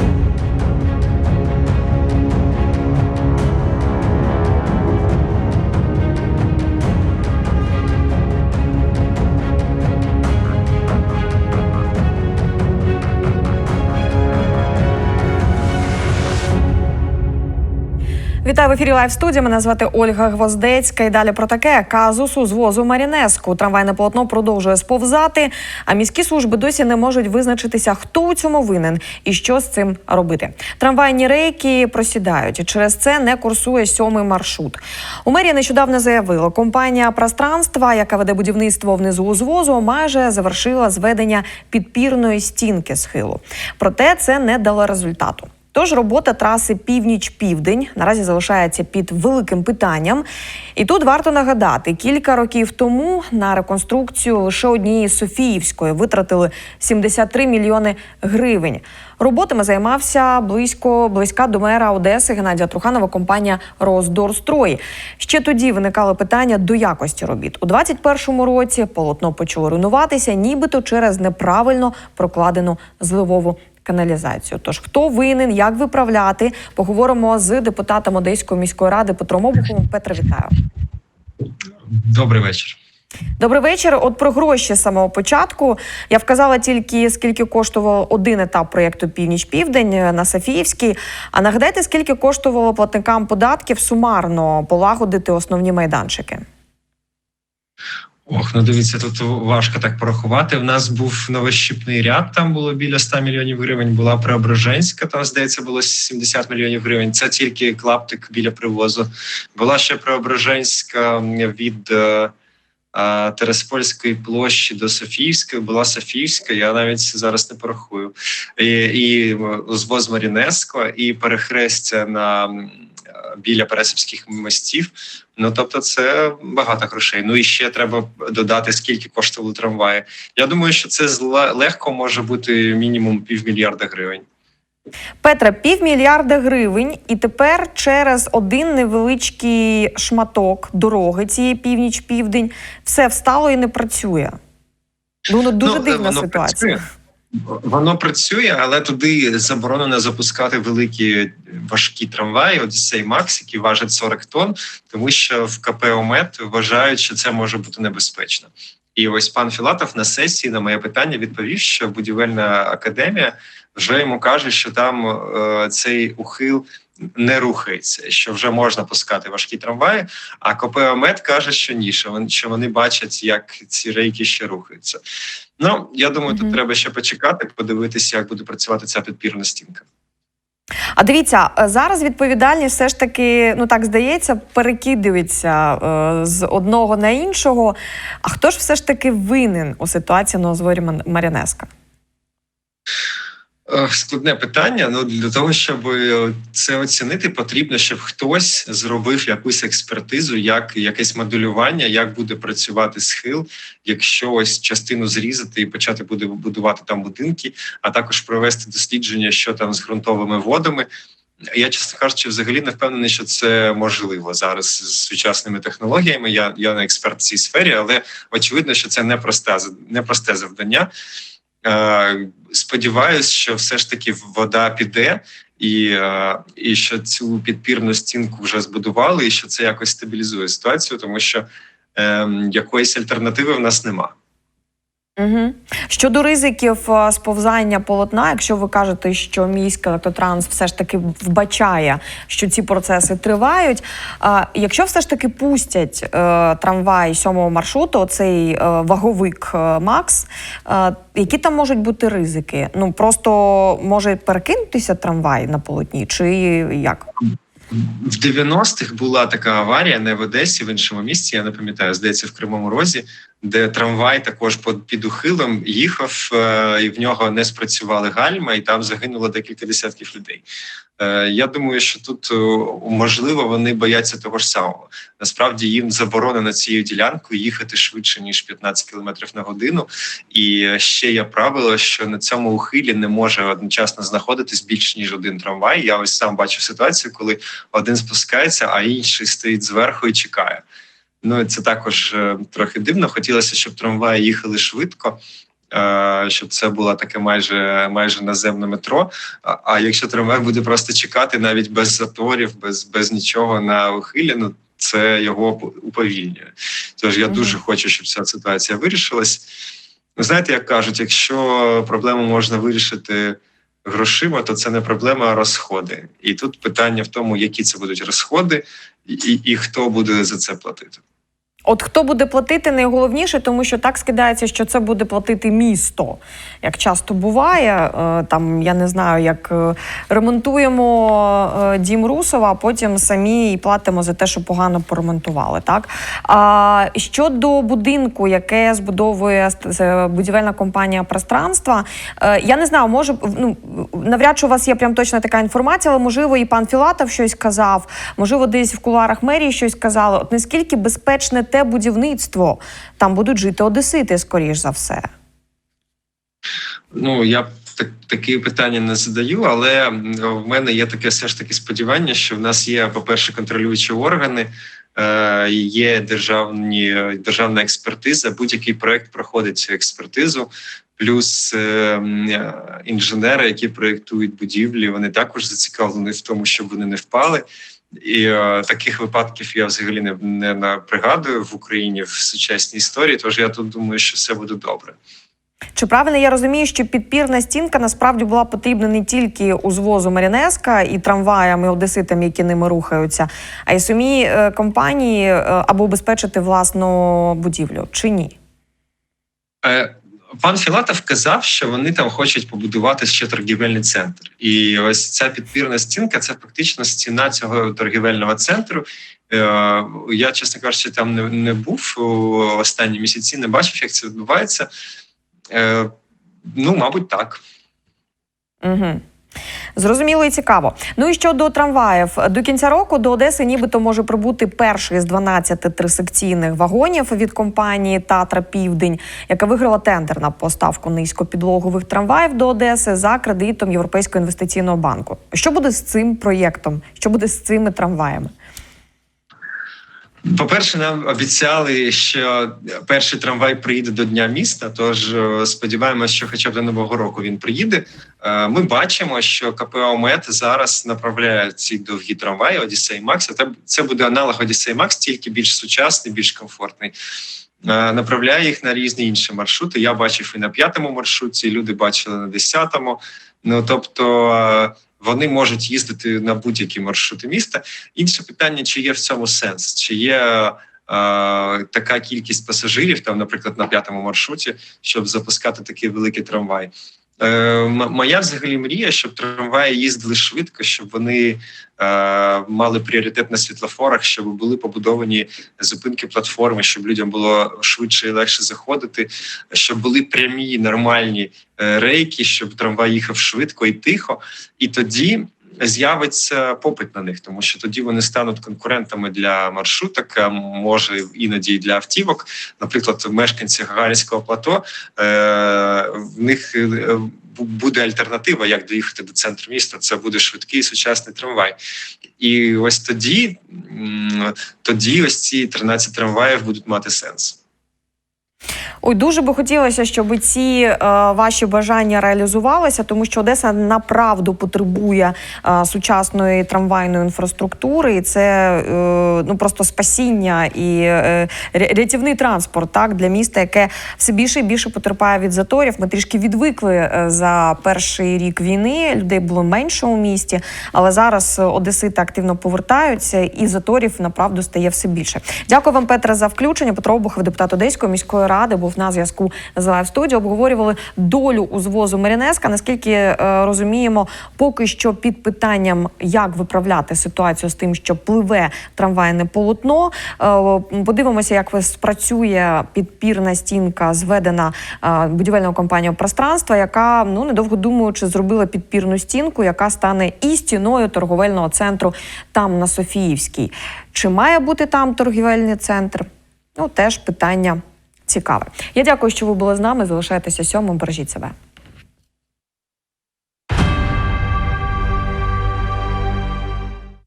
you Вітаю в ефірі Лайв студія. Мене звати Ольга Гвоздецька. І далі про таке казусу звозу Марінеску. Трамвайне полотно продовжує сповзати. А міські служби досі не можуть визначитися, хто у цьому винен і що з цим робити. Трамвайні рейки просідають. Через це не курсує сьомий маршрут. У мерії нещодавно заявила, компанія пространства, яка веде будівництво внизу узвозу, майже завершила зведення підпірної стінки схилу. Проте це не дало результату. Тож робота траси північ-південь наразі залишається під великим питанням. І тут варто нагадати, кілька років тому на реконструкцію лише однієї Софіївської витратили 73 мільйони гривень. Роботами займався близько близька до мера Одеси Геннадія Труханова компанія Роздорстрой. Ще тоді виникали питання до якості робіт. У 21-му році полотно почало руйнуватися, нібито через неправильно прокладену зливову каналізацію. Тож хто винен, як виправляти, поговоримо з депутатом Одеської міської ради Петром Обуховим. Петре, вітаю. Добрий вечір. Добрий вечір. От про гроші з самого початку я вказала тільки скільки коштував один етап проєкту Північ Південь на Софіївській. А нагадайте, скільки коштувало платникам податків сумарно полагодити основні майданчики? Ох, ну дивіться, тут важко так порахувати. В нас був новощіпний ряд, там було біля 100 мільйонів гривень. Була Преображенська, там здається, було 70 мільйонів гривень. Це тільки клаптик біля привозу. Була ще Преображенська від е, е, Тереспольської площі до Софіївської. Була Софіївська. Я навіть зараз не порахую. І, і звоз Марінеско, і перехрестя на біля Пересипських мостів. Ну тобто, це багато грошей. Ну і ще треба додати, скільки коштували трамваї. Я думаю, що це легко може бути мінімум півмільярда гривень. Петре, півмільярда гривень, і тепер через один невеличкий шматок дороги цієї північ-південь все встало і не працює. Ну, ну дуже Ну, дивна ситуація. працює. Воно працює, але туди заборонено запускати великі важкі трамваї. Одіссей Макс, які важать 40 тонн, тому що в КП ОМЕД вважають, що це може бути небезпечно. І ось пан Філатов на сесії на моє питання відповів, що будівельна академія вже йому каже, що там е, цей ухил не рухається, що вже можна пускати важкі трамваї. А КП ОМЕТ каже, що ні, що вони, що вони бачать, як ці рейки ще рухаються. Ну я думаю, тут треба ще почекати, подивитися, як буде працювати ця підпірна стінка. А дивіться, зараз відповідальність все ж таки, ну так здається, перекидується е, з одного на іншого. А хто ж все ж таки винен у ситуації на озворі? Ех, Складне питання. Ну для того, щоб е, це оцінити, потрібно, щоб хтось зробив якусь експертизу, як якесь моделювання, як буде працювати схил, якщо ось частину зрізати і почати буде будувати там будинки, а також провести дослідження, що там з ґрунтовими водами. Я чесно кажучи, взагалі не впевнений, що це можливо зараз з сучасними технологіями. Я я не експерт в цій сфері, але очевидно, що це непросте непросте завдання. Е, Сподіваюсь, що все ж таки вода піде, і, е, і що цю підпірну стінку вже збудували, і що це якось стабілізує ситуацію, тому що е, якоїсь альтернативи в нас нема. Угу. Щодо ризиків е, сповзання полотна, якщо ви кажете, що міський електротранс все ж таки вбачає, що ці процеси тривають. А якщо все ж таки пустять е, трамвай сьомого маршруту, оцей е, ваговик е, Макс, е, які там можуть бути ризики? Ну просто може перекинутися трамвай на полотні, чи як? В 90-х була така аварія не в Одесі, в іншому місці. Я не пам'ятаю, здається, в Кривому Розі, де трамвай також під, ухилом їхав, е, і в нього не спрацювали гальма, і там загинуло декілька десятків людей. Е, я думаю, що тут е, можливо вони бояться того ж самого. Насправді їм заборонено цією ділянкою їхати швидше ніж 15 км на годину. І ще є правило, що на цьому ухилі не може одночасно знаходитись більш ніж один трамвай. Я ось сам бачу ситуацію, коли один спускається, а інший стоїть зверху і чекає. Ну це також е, трохи дивно. Хотілося, щоб трамваї їхали швидко. е, щоб це було таке майже майже наземне метро. А, а якщо трамвай буде просто чекати навіть без заторів, без, без нічого на ухилі, ну це його уповільнює. Тож я Мгм. дуже хочу, щоб ця ситуація вирішилась. Ви знаєте, як кажуть, якщо проблему можна вирішити грошима, то це не проблема, а розходи. І тут питання в тому, які це будуть розходи, і, і, і хто буде за це платити. От хто буде платити найголовніше, тому що так скидається, що це буде платити місто. Як часто буває, Е, там я не знаю, як е, ремонтуємо е, дім Русова, а потім самі і платимо за те, що погано поремонтували. Так а щодо будинку, яке збудовує будівельна компанія пространства, я не знаю, може ну навряд чи у вас є прям точно така інформація, але можливо і пан Філатов щось казав, можливо, десь в кулуарах мерії щось казали. От наскільки безпечне те будівництво, там будуть жити одесити, скоріш за все. Ну я так такі питання не задаю, але в мене є таке все ж таки сподівання, що в нас є, по-перше, контролюючі органи, е, є державні державна експертиза. Будь-який проект проходить цю експертизу. Плюс е, е, інженери, які проєктують будівлі, вони також зацікавлені в тому, щоб вони не впали. І е, таких випадків я взагалі не, не на- пригадую в Україні в сучасній історії. Тож я тут думаю, що все буде добре. Чи правильно я розумію, що підпірна стінка насправді була потрібна не тільки у звозу Марінеска і трамваям, і одеситам, які ними рухаються, а й самій е, компанії, е, аби убезпечити власну будівлю, чи ні? Е, Пан Філатов казав, що вони там хочуть побудувати ще торгівельний центр, і ось ця підпірна стінка це фактично стіна цього торгівельного центру. Е, Я, чесно кажучи, там не, не був останні місяці, не бачив, як це відбувається. Е, Ну, мабуть, так. Угу. Зрозуміло і цікаво. Ну і щодо трамваїв, до кінця року до Одеси нібито може прибути перший з 12 трисекційних вагонів від компанії Татра Південь, яка виграла тендер на поставку низькопідлогових трамваїв до Одеси за кредитом Європейського інвестиційного банку. Що буде з цим проєктом? Що буде з цими трамваями? По-перше, нам обіцяли, що перший трамвай приїде до Дня міста. Тож е, сподіваємося, що хоча б до нового року він приїде. Е, Ми бачимо, що КП «Омет» зараз направляє ці довгі трамваї Одіссей Макс. Це буде аналог Одіссей Макс, тільки більш сучасний, більш комфортний. Е, Направляє їх на різні інші маршрути. Я бачив і на п'ятому маршруті, люди бачили на десятому. Ну тобто. Вони можуть їздити на будь-які маршрути міста. Інше питання: чи є в цьому сенс, чи є е, така кількість пасажирів, там, наприклад, на п'ятому маршруті, щоб запускати такий великий трамвай. Е, моя взагалі мрія, щоб трамваї їздили швидко, щоб вони е, мали пріоритет на світлофорах, щоб були побудовані зупинки платформи, щоб людям було швидше і легше заходити, щоб були прямі нормальні е, рейки, щоб трамвай їхав швидко і тихо, і тоді з'явиться попит на них, тому що тоді вони стануть конкурентами для маршруток, а може іноді і для автівок. Наприклад, мешканці Гагарінського плато е, в них е, буде альтернатива, як доїхати до центру міста. Це буде швидкий сучасний трамвай. І ось тоді, тоді ось ці 13 трамваїв будуть мати сенс. Ой, дуже би хотілося, щоб ці е, ваші бажання реалізувалися, тому що Одеса направду потребує е, сучасної трамвайної інфраструктури, і це е, ну просто спасіння і е, рятівний транспорт так для міста, яке все більше і більше потерпає від заторів. Ми трішки відвикли е, за перший рік війни. Людей було менше у місті, але зараз одесити активно повертаються, і заторів направду стає все більше. Дякую вам, Петре, за включення. Петро Обухов, депутат Одеської міської ради, був на зв'язку з лайв студіо. Обговорювали долю узвозу Марінеска. Наскільки е, розуміємо, поки що під питанням, як виправляти ситуацію з тим, що пливе трамвайне полотно. Е, подивимося, як спрацює підпірна стінка, зведена е, будівельною компанією пространства, яка ну недовго думаючи зробила підпірну стінку, яка стане і стіною торговельного центру там на Софіївській. Чи має бути там торгівельний центр? Ну теж питання цікаве. Я дякую, що ви були з нами. Залишайтеся сьомим. Бережіть себе.